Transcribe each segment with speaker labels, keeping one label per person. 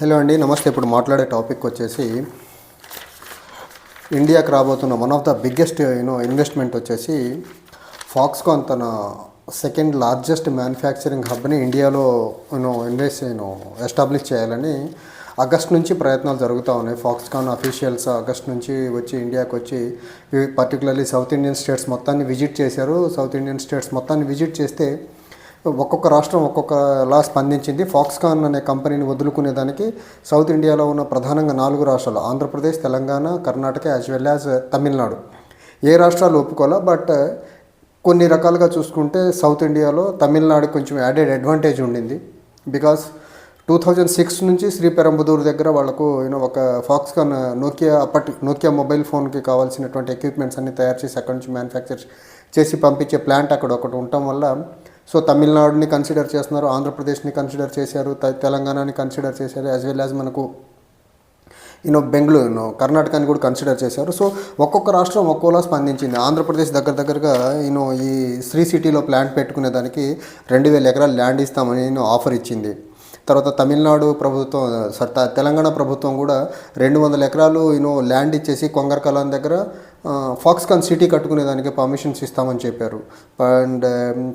Speaker 1: Hello అండి నమస్తే. ఇప్పుడు మాట్లాడే టాపిక్ వచ్చేసి ఇండియాకి రాబోతున్న one of the biggest you know investment వచ్చేసి ఫాక్స్కాన్ తన సెకండ్ లార్జెస్ట్ మ్యానుఫ్యాక్చరింగ్ హబ్ని ఇండియాలో you know invest you know establish చేయాలని ఆగస్ట్ నుంచి ప్రయత్నాలు జరుగుతూ ఉన్నాయి. ఫాక్స్కాన్ అఫీషియల్స్ ఆగస్ట్ నుంచి వచ్చి ఇండియాకి వచ్చి పర్టికులర్లీ సౌత్ ఇండియన్ స్టేట్స్ మొత్తాన్ని విజిట్ చేశారు. సౌత్ ఇండియన్ స్టేట్స్ మొత్తాన్ని విజిట్ చేస్తే ఒక్కొక్క రాష్ట్రం ఒక్కొక్కలా స్పందించింది. ఫాక్స్కాన్ అనే కంపెనీని వదులుకునేదానికి సౌత్ ఇండియాలో ఉన్న ప్రధానంగా నాలుగు రాష్ట్రాలు Andhra Pradesh Telangana Karnataka as well as Tamil Nadu. ఏ రాష్ట్రాలు ఒప్పుకోలే బట్ కొన్ని రకాలుగా చూసుకుంటే సౌత్ ఇండియాలో తమిళనాడు కొంచెం యాడెడ్ అడ్వాంటేజ్ ఉండింది. బికాస్ టూ థౌజండ్ సిక్స్ నుంచి శ్రీ పెరంబుదూరు దగ్గర వాళ్ళకు యూనో ఒక ఫాక్స్కాన్ నోకియా అప్పటి నోకియా మొబైల్ ఫోన్కి కావాల్సినటువంటి ఎక్విప్మెంట్స్ అన్ని తయారు చేసి అక్కడి నుంచి మ్యానుఫ్యాక్చర్ చేసి పంపించే ప్లాంట్ అక్కడ ఒకటి ఉండటం వల్ల సో తమిళనాడుని కన్సిడర్ చేస్తున్నారు ఆంధ్రప్రదేశ్ని కన్సిడర్ చేశారు త- తెలంగాణని కన్సిడర్ చేశారు యాజ్ వెల్ యాజ్ మనకు యూనో బెంగళూరు కర్ణాటకని కూడా కన్సిడర్ చేశారు. సో ఒక్కొక్క రాష్ట్రం ఒక్కోలా స్పందించింది. ఆంధ్రప్రదేశ్ దగ్గర దగ్గరగా యూనో ఈ శ్రీ సిటీలో ప్లాంట్ పెట్టుకునే దానికి రెండు వేల ఎకరాలు ల్యాండ్ ఇస్తామని ఆఫర్ ఇచ్చింది. తర్వాత తమిళనాడు ప్రభుత్వం సారీ తెలంగాణ ప్రభుత్వం కూడా రెండు వందల ఎకరాలు యూనో ల్యాండ్ ఇచ్చేసి కొంగర్ కలాన్ దగ్గర ఫాక్స్కాన్ సిటీ కట్టుకునేదానికి పర్మిషన్స్ ఇస్తామని చెప్పారు. అండ్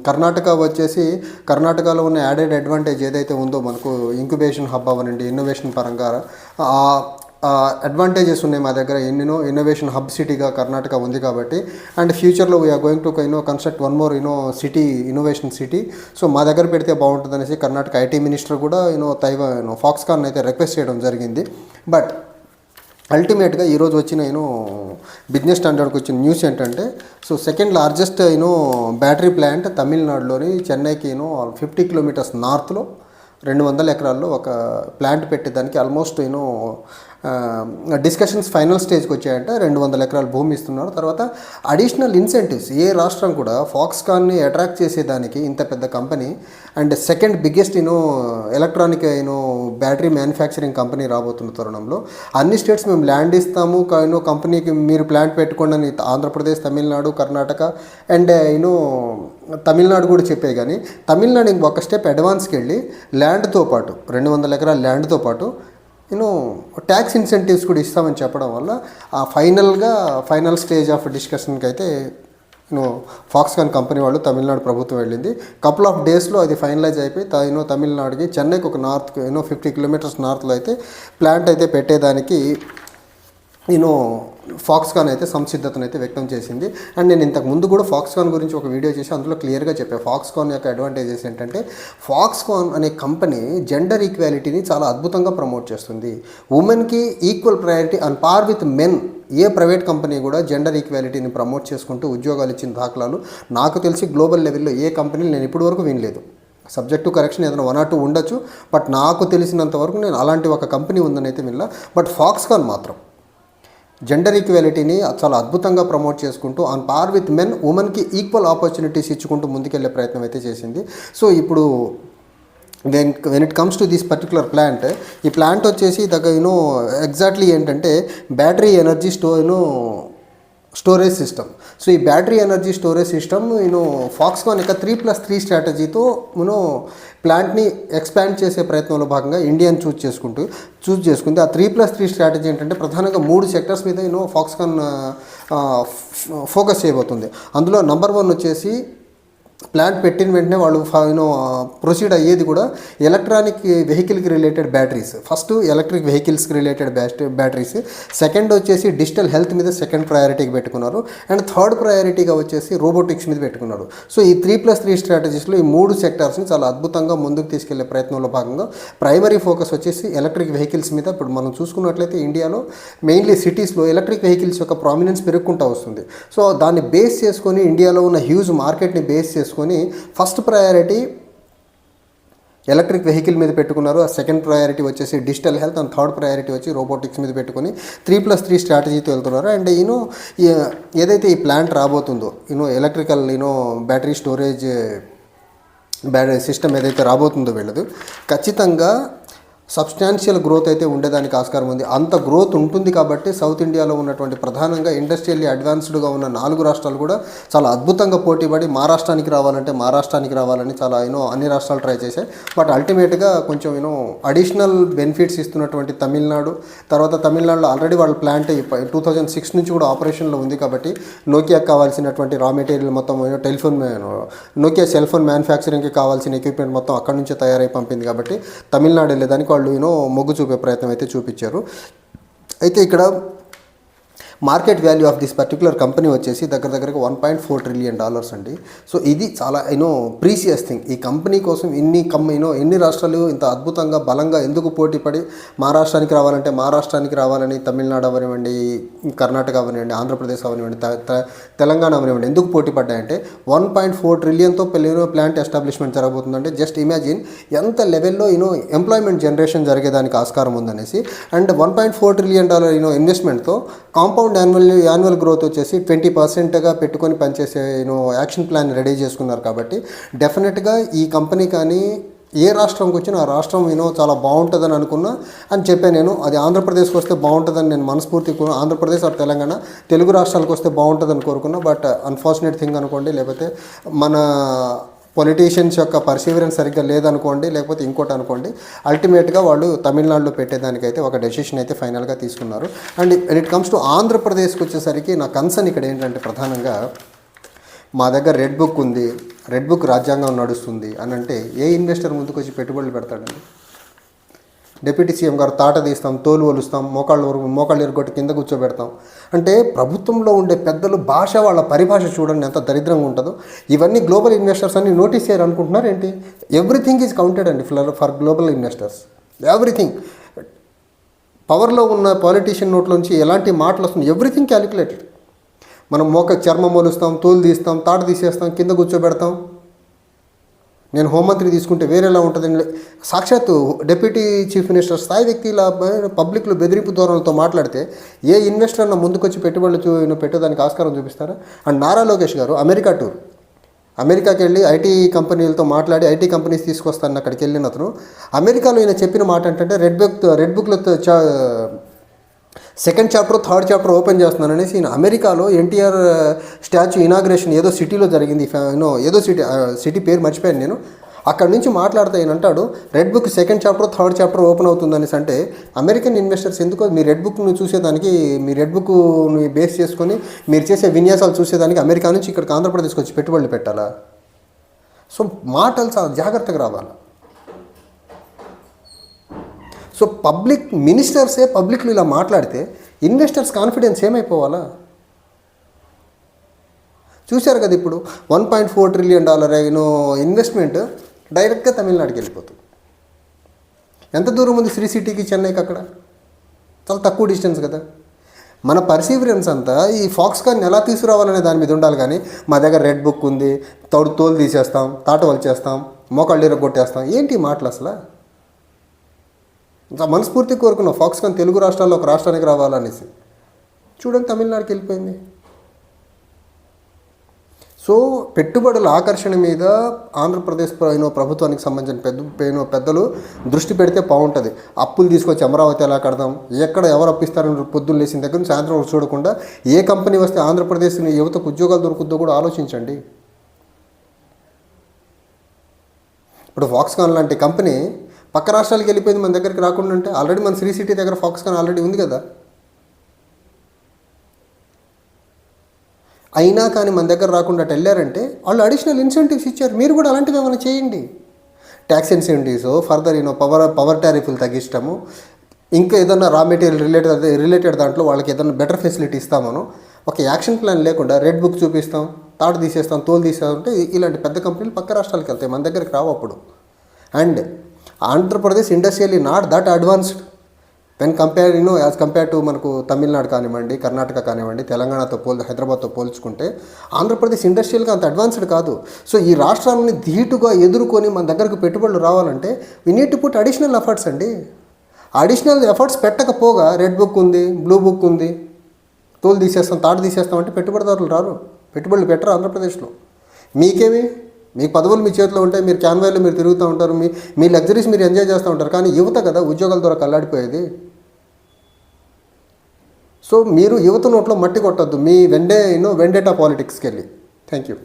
Speaker 1: కర్ణాటక వచ్చేసి కర్ణాటకలో ఉన్న యాడెడ్ అడ్వాంటేజ్ ఏదైతే ఉందో మనకు ఇంక్యుబేషన్ హబ్ అవనండి ఇన్నోవేషన్ పరంగా ఆ అడ్వాంటేజెస్ ఉన్నాయి మా దగ్గర. ఎన్నెనో ఇన్నోవేషన్ హబ్ సిటీగా కర్ణాటక ఉంది కాబట్టి. అండ్ ఫ్యూచర్లో we're going to you know construct one more you know city innovation city so మా దగ్గర పెడితే బాగుంటుంది అనేసి కర్ణాటక ఐటీ మినిస్టర్ కూడా you know Taiwan you know Foxconn అయితే రిక్వెస్ట్ చేయడం జరిగింది. బట్ అల్టిమేట్గా ఈరోజు వచ్చిన యూనో బిజినెస్ స్టాండర్డ్కి వచ్చిన న్యూస్ ఏంటంటే so second largest you know battery plant తమిళనాడులోని చెన్నైకి యూనో ఫిఫ్టీ కిలోమీటర్స్ నార్త్లో రెండు వందల ఎకరాల్లో ఒక ప్లాంట్ పెట్టేదానికి ఆల్మోస్ట్ యూనో డిస్కషన్స్ ఫైనల్ స్టేజ్కి వచ్చాయంటే. రెండు వందల ఎకరాల భూమి ఇస్తున్నారు. తర్వాత అడిషనల్ ఇన్సెంటివ్స్ ఏ రాష్ట్రం కూడా ఫాక్స్కాన్ని అట్రాక్ట్ చేసేదానికి ఇంత పెద్ద company and second biggest you know electronic you know battery manufacturing company రాబోతున్న తరుణంలో అన్ని స్టేట్స్ మేము ల్యాండ్ ఇస్తాము. యూనో కంపెనీకి మీరు ప్లాంట్ పెట్టుకోండి అని Andhra Pradesh Tamil Nadu Karnataka and you know Tamil Nadu కూడా చెప్పే కానీ తమిళనాడు ఇంకొక స్టెప్ అడ్వాన్స్కి వెళ్ళి ల్యాండ్తో పాటు రెండు వందల ఎకరాల ల్యాండ్తో పాటు నేను ట్యాక్స్ ఇన్సెంటివ్స్ కూడా ఇస్తామని చెప్పడం వల్ల ఆ ఫైనల్గా ఫైనల్ స్టేజ్ ఆఫ్ డిస్కషన్కి అయితే నేను ఫాక్స్కాన్ కంపెనీ వాళ్ళు తమిళనాడు ప్రభుత్వం వెళ్ళింది. కపుల్ ఆఫ్ డేస్లో అది ఫైనలైజ్ అయిపోయి యూనో తమిళనాడుకి చెన్నైకి ఒక నార్త్ యూనో ఫిఫ్టీ కిలోమీటర్స్ నార్త్లో అయితే ప్లాంట్ అయితే పెట్టేదానికి నేను ఫాక్స్కాన్ అయితే సంసిద్ధతను అయితే వ్యక్తం చేసింది. అండ్ నేను ఇంతకు ముందు కూడా ఫాక్స్కాన్ గురించి ఒక వీడియో చేసి అందులో క్లియర్గా చెప్పాను ఫాక్స్కాన్ యొక్క అడ్వాంటేజెస్ ఏంటంటే ఫాక్స్కాన్ అనే కంపెనీ జెండర్ ఈక్వాలిటీని చాలా అద్భుతంగా ప్రమోట్ చేస్తుంది. ఉమెన్కి equal priority and par with men A private company కూడా జెండర్ ఈక్వాలిటీని ప్రమోట్ చేసుకుంటూ ఉద్యోగాలు ఇచ్చిన దాఖలాలు నాకు తెలిసి గ్లోబల్ లెవెల్లో ఏ కంపెనీలు నేను ఇప్పటివరకు వినలేదు. సబ్జెక్టు కరెక్షన్ ఏదైనా వన్ ఆర్ టూ ఉండొచ్చు బట్ నాకు తెలిసినంత వరకు నేను అలాంటి ఒక కంపెనీ ఉందని అయితే వినలా. బట్ ఫాక్స్కాన్ మాత్రం జెండర్ ఈక్వాలిటీని చాలా అద్భుతంగా ప్రమోట్ చేసుకుంటూ ఆన్ పార్ విత్ మెన్ ఉమెన్కి ఈక్వల్ ఆపర్చునిటీస్ ఇచ్చుకుంటూ ముందుకెళ్ళే ప్రయత్నం అయితే చేసింది. సో ఇప్పుడు when when it comes to this particular plant ఈ ప్లాంట్ వచ్చేసి దగ్గర యూనో ఎగ్జాక్ట్లీ ఏంటంటే బ్యాటరీ ఎనర్జీ స్టో you know storage system so ఈ బ్యాటరీ ఎనర్జీ స్టోరేజ్ సిస్టమ్ నేను ఫాక్స్కాన్ యొక్క త్రీ ప్లస్ త్రీ స్ట్రాటజీతో మనం ప్లాంట్ని ఎక్స్పాండ్ చేసే ప్రయత్నంలో భాగంగా ఇండియాని చూస్ చేసుకుంటూ చూస్ చేసుకుంది. ఆ త్రీ ప్లస్ త్రీ స్ట్రాటజీ ఏంటంటే ప్రధానంగా మూడు సెక్టర్స్ మీద నేను ఫాక్స్కాన్ ఫోకస్ చేయబోతుంది. అందులో నంబర్ వన్ వచ్చేసి ప్లాంట్ పెట్టిన వెంటనే వాళ్ళు యూనో ప్రొసీడ్ అయ్యేది కూడా ఎలక్ట్రానిక్ వెహికల్కి రిలేటెడ్ బ్యాటరీస్ ఫస్ట్ ఎలక్ట్రిక్ వెహికల్స్కి రిలేటెడ్ బ్యాటరీస్ సెకండ్ వచ్చేసి డిజిటల్ హెల్త్ మీద సెకండ్ ప్రయారిటీకి పెట్టుకున్నారు. అండ్ థర్డ్ ప్రయారిటీగా వచ్చేసి రోబోటిక్స్ మీద పెట్టుకున్నారు. సో ఈ త్రీ ప్లస్ త్రీ స్ట్రాటజీస్లో ఈ మూడు సెక్టార్స్ని చాలా అద్భుతంగా ముందుకు తీసుకెళ్ళే ప్రయత్నంలో భాగంగా ప్రైమరీ ఫోకస్ వచ్చేసి ఎలక్ట్రిక్ వెహికల్స్ మీద. ఇప్పుడు మనం చూసుకున్నట్లయితే ఇండియాలో మెయిన్లీ సిటీస్లో ఎలక్ట్రిక్ వెహికల్స్ యొక్క ప్రామినెన్స్ పెరుగుకుంటూ వస్తుంది. సో దాన్ని బేస్ చేసుకొని ఇండియాలో ఉన్న హ్యూజ్ మార్కెట్ని బేస్ చేసుకొని ఫస్ట్ ప్రయారిటీ ఎలక్ట్రిక్ వెహికల్ మీద పెట్టుకున్నారు. ఆ సెకండ్ ప్రయారిటీ వచ్చేసి digital health and third priority వచ్చి రోబోటిక్స్ మీద పెట్టుకొని త్రీ ప్లస్ త్రీ స్ట్రాటజీతో వెళ్తున్నారు. అండ్ యూనో ఏదైతే ఈ plant రాబోతుందో you know electrical you know battery storage battery system ఏదైతే రాబోతుందో వీళ్ళదు ఖచ్చితంగా సబ్స్టాన్షియల్ గ్రోత్ అయితే ఉండేదానికి ఆస్కారం ఉంది. అంత గ్రోత్ ఉంటుంది కాబట్టి సౌత్ ఇండియాలో ఉన్నటువంటి ప్రధానంగా ఇండస్ట్రియల్లీ అడ్వాన్స్డ్గా ఉన్న నాలుగు రాష్ట్రాలు కూడా చాలా అద్భుతంగా పోటీపడి మహారాష్ట్రానికి రావాలంటే మహారాష్ట్రానికి రావాలని చాలా యూనో అన్ని రాష్ట్రాలు ట్రై చేశాయి. బట్ అల్టిమేట్గా కొంచెం యూనో అడిషనల్ బెనిఫిట్స్ ఇస్తున్నటువంటి తమిళనాడు తర్వాత తమిళనాడులో ఆల్రెడీ వాళ్ళ ప్లాంట్ టూ థౌజండ్ సిక్స్ నుంచి కూడా ఆపరేషన్లో ఉంది కాబట్టి నోకియాకి కావాల్సినటువంటి రా మెటీరియల్ మొత్తం టెలిఫోన్ నోకియా సెల్ ఫోన్ మ్యానుఫ్యాక్చరింగ్కి కావాల్సిన ఎక్విప్మెంట్ మొత్తం అక్కడ నుంచే తయారై పంపింది కాబట్టి తమిళనాడు వెళ్ళేదానికి వాళ్ళు యూనో మొగ్గు చూపే ప్రయత్నం అయితే చూపించారు. అయితే ఇక్కడ market value of this particular company వచ్చేసి దగ్గర దగ్గరకు one point four trillion dollars అండి. సో ఇది చాలా యూనో ప్రీసియస్ థింగ్ ఈ కంపెనీ కోసం ఇన్ని కమ్ యూనో ఎన్ని రాష్ట్రాలు ఇంత అద్భుతంగా బలంగా ఎందుకు పోటీపడి మహారాష్ట్రానికి రావాలంటే మహారాష్ట్రానికి రావాలని తమిళనాడు అవనివ్వండి కర్ణాటక అవనివ్వండి ఆంధ్రప్రదేశ్ అవనివ్వండి తెలంగాణ అవనివ్వండి ఎందుకు పోటీ పడ్డాయంటే వన్ పాయింట్ ఫోర్ ట్రిలియన్తో పెళ్ళినో ప్లాంట్ ఎస్టాబ్లిష్మెంట్ జరగబోతుందంటే జస్ట్ ఇమాజిన్ ఎంత లెవెల్లో యూనో ఎంప్లాయ్మెంట్ జనరేషన్ జరిగేదానికి ఆస్కారం ఉందనేసి and one point four trillion dollar you know ఇన్వెస్ట్మెంట్తో compound annual annual growth వచ్చేసి ట్వంటీ పర్సెంట్గా పెట్టుకొని పనిచేసే నేను యాక్షన్ ప్లాన్ రెడీ చేసుకున్నారు కాబట్టి డెఫినెట్గా ఈ కంపెనీ కానీ ఏ రాష్ట్రంకి వచ్చినా ఆ రాష్ట్రం యూనో చాలా బాగుంటుందని అనుకున్నా అని చెప్పాను నేను. అది ఆంధ్రప్రదేశ్కి వస్తే బాగుంటుందని నేను మనస్ఫూర్తి ఆంధ్రప్రదేశ్ ఆర్ తెలంగాణ తెలుగు రాష్ట్రాలకు వస్తే బాగుంటుందని కోరుకున్నా. బట్ అన్ఫార్చునేట్ థింగ్ అనుకోండి లేకపోతే మన పొలిటీషియన్స్ యొక్క పర్సీవరెన్స్ సరిగ్గా లేదనుకోండి లేకపోతే ఇంకోటి అనుకోండి అల్టిమేట్గా వాళ్ళు తమిళనాడులో పెట్టేదానికైతే ఒక డెసిషన్ అయితే ఫైనల్గా తీసుకున్నారు. అండ్ ఇట్ కమ్స్ టు ఆంధ్రప్రదేశ్కి వచ్చేసరికి నా కన్సర్న్ ఇక్కడ ఏంటంటే ప్రధానంగా మా దగ్గర రెడ్ బుక్ ఉంది రెడ్ బుక్ రాజ్యాంగం నడుస్తుంది అని అంటే ఏ ఇన్వెస్టర్ ముందుకు వచ్చి పెట్టుబడులు పెడతాడండి? డిప్యూటీ సీఎం గారు తాట తీస్తాం తోలు ఒలుస్తాం మోకాళ్ళు వరకు మోకాళ్ళు ఎరగొట్టి కింద కూర్చోబెడతాం. అంటే ప్రభుత్వంలో ఉండే పెద్దలు భాష వాళ్ళ పరిభాష చూడండి ఎంత దరిద్రంగా ఉంటుందో. ఇవన్నీ గ్లోబల్ ఇన్వెస్టర్స్ అన్ని నోటీస్ చేయరు అనుకుంటున్నారు ఏంటి? ఎవ్రీథింగ్ ఈజ్ కౌంటెడ్ అండి for for global investors. Everything. పవర్లో ఉన్న పాలిటీషియన్ నోట్లోంచి ఎలాంటి మాటలు వస్తుంది ఎవ్రీథింగ్ క్యాలిక్యులేటెడ్. మనం మోక చర్మం మొలుస్తాం తోలు తీస్తాం తాట తీసేస్తాం కింద కూర్చోబెడతాం. నేను హోంమంత్రి తీసుకుంటే వేరేలా ఉంటుందండి సాక్షాత్తు డిప్యూటీ చీఫ్ మినిస్టర్ స్థాయి వ్యక్తి ఇలా పబ్లిక్లో బెదిరింపు ధోరణితో మాట్లాడితే ఏ ఇన్వెస్టర్ అన్న ముందుకొచ్చి పెట్టుబడులు చూ పెట్టేదానికి ఆస్కారం చూపిస్తారా? అండ్ నారా లోకేష్ గారు అమెరికా టూర్. అమెరికాకి వెళ్ళి ఐటీ కంపెనీలతో మాట్లాడి ఐటీ కంపెనీస్ తీసుకొస్తాను అక్కడికి వెళ్ళిన అతను. అమెరికాలో ఈయన చెప్పిన మాట ఏంటంటే రెడ్ బుక్ రెడ్ బుక్లో second chapter third chapter open చేస్తున్నాను అనేసి ఈయన అమెరికాలో ఎన్టీఆర్ స్టాచ్యూ ఇనాగ్రేషన్ ఏదో సిటీలో జరిగింది. యూనో ఏదో సిటీ సిటీ పేరు మర్చిపోయాను నేను. అక్కడ నుంచి మాట్లాడితే ఈయన అంటాడు red book second chapter third chapter open అవుతుంది అనేసి అంటే అమెరికన్ ఇన్వెస్టర్స్ ఎందుకో మీ రెడ్ బుక్ను చూసేదానికి మీ రెడ్ బుక్ని బేస్ చేసుకొని మీరు చేసే విన్యాసాలు చూసేదానికి అమెరికా నుంచి ఇక్కడికి ఆంధ్రప్రదేశ్కి వచ్చి పెట్టుబడులు పెట్టాలా? సో మాటలు చాలా జాగ్రత్తగా రావాలి? సో పబ్లిక్ మినిస్టర్సే పబ్లిక్లో ఇలా మాట్లాడితే ఇన్వెస్టర్స్ కాన్ఫిడెన్స్ ఏమైపోవాలా? చూశారు కదా ఇప్పుడు one point four trillion dollar అయిన ఇన్వెస్ట్మెంట్ డైరెక్ట్గా తమిళనాడుకి వెళ్ళిపోతుంది. ఎంత దూరం ఉంది శ్రీ సిటీకి చెన్నైకి అక్కడ? చాలా తక్కువ డిస్టెన్స్ కదా. మన పర్సీవరెన్స్ అంతా ఈ ఫాక్స్కాన్ ఎలా తీసుకురావాలనే దాని మీద ఉండాలి కానీ మా దగ్గర రెడ్ బుక్ ఉంది తోడు తోలు తీసేస్తాం తాట వలిచేస్తాం మోకాళ్ళు కొట్టేస్తాం ఏంటి మాటలు అసలు? మనస్ఫూర్తి కోరుకున్న. ఫాక్స్కాన్ తెలుగు రాష్ట్రాల్లో ఒక రాష్ట్రానికి రావాలనేసి. చూడండి తమిళనాడుకి వెళ్ళిపోయింది. సో పెట్టుబడుల ఆకర్షణ మీద ఆంధ్రప్రదేశ్ ప్ర- ప్రభుత్వానికి సంబంధించిన పెద్ద పైన పెద్దలు దృష్టి పెడితే బాగుంటుంది. అప్పులు తీసుకొచ్చి అమరావతి ఎలా కడదాం? ఎక్కడ ఎవరు అప్పిస్తారని పొద్దున్న లేచిన దగ్గర నుంచి సాయంత్రం వరకు చూడకుండా ఏ కంపెనీ వస్తే ఆంధ్రప్రదేశ్ యువతకు ఉద్యోగాలు దొరుకుతుందో కూడా ఆలోచించండి. ఇప్పుడు ఫాక్స్కాన్ లాంటి కంపెనీ పక్క రాష్ట్రాలకు వెళ్ళిపోయింది మన దగ్గరికి రాకుండా అంటే ఆల్రెడీ మన శ్రీ సిటీ దగ్గర ఫాక్స్కాన్ ఆల్రెడీ ఉంది కదా. అయినా కానీ మన దగ్గర రాకుండా వెళ్ళారంటే వాళ్ళు అడిషనల్ ఇన్సెంటివ్స్ ఇచ్చారు. మీరు కూడా అలాంటివి ఏమైనా చేయండి. Tax incentives further you know power power టారిఫ్లు తగ్గించడము. ఇంకా ఏదైనా రా మెటీరియల్ రిలేటెడ్ రిలేటెడ్ దాంట్లో వాళ్ళకి ఏదైనా బెటర్ ఫెసిలిటీ ఇస్తామను. ఒక యాక్షన్ ప్లాన్ లేకుండా రెడ్ బుక్ చూపిస్తాం తాడు తీసేస్తాం తోలు తీసేస్తాం అంటే ఇలాంటి పెద్ద కంపెనీలు పక్క రాష్ట్రాలకు వెళ్తాయి. మన దగ్గరికి రావు అప్పుడు. And Andhra Pradesh industrial not that advanced. When compare you know as compare to మనకు తమిళనాడు కానివ్వండి కర్ణాటక కానివ్వండి తెలంగాణతో పోల్ హైదరాబాద్తో పోల్చుకుంటే ఆంధ్రప్రదేశ్ ఇండస్ట్రియల్గా అంత అడ్వాన్స్డ్ కాదు. సో ఈ రాష్ట్రాలని ధీటుగా ఎదుర్కొని మన దగ్గరకు పెట్టుబడులు రావాలంటే we need to put additional efforts అండి. అడిషనల్ ఎఫర్ట్స్ పెట్టకపోగా రెడ్ బుక్ ఉంది బ్లూ బుక్ ఉంది తోలు తీసేస్తాం తాడు తీసేస్తాం అంటే పెట్టుబడిదారులు రారు. పెట్టుబడులు పెట్టరు ఆంధ్రప్రదేశ్లో. మీకేమి? మీ పదవులు మీ చేతిలో ఉంటాయి మీరు క్యాన్వాయిలో మీరు తిరుగుతూ ఉంటారు మీ మీ లగ్జరీస్ మీరు ఎంజాయ్ చేస్తూ ఉంటారు కానీ యువత కదా ఉద్యోగాల ద్వారా కల్లాడిపోయేది. సో మీరు యువత నోట్లో మట్టి కొట్టద్దు మీ వెండే యూనో వెండేటా పాలిటిక్స్కి వెళ్ళి థ్యాంక్ యూ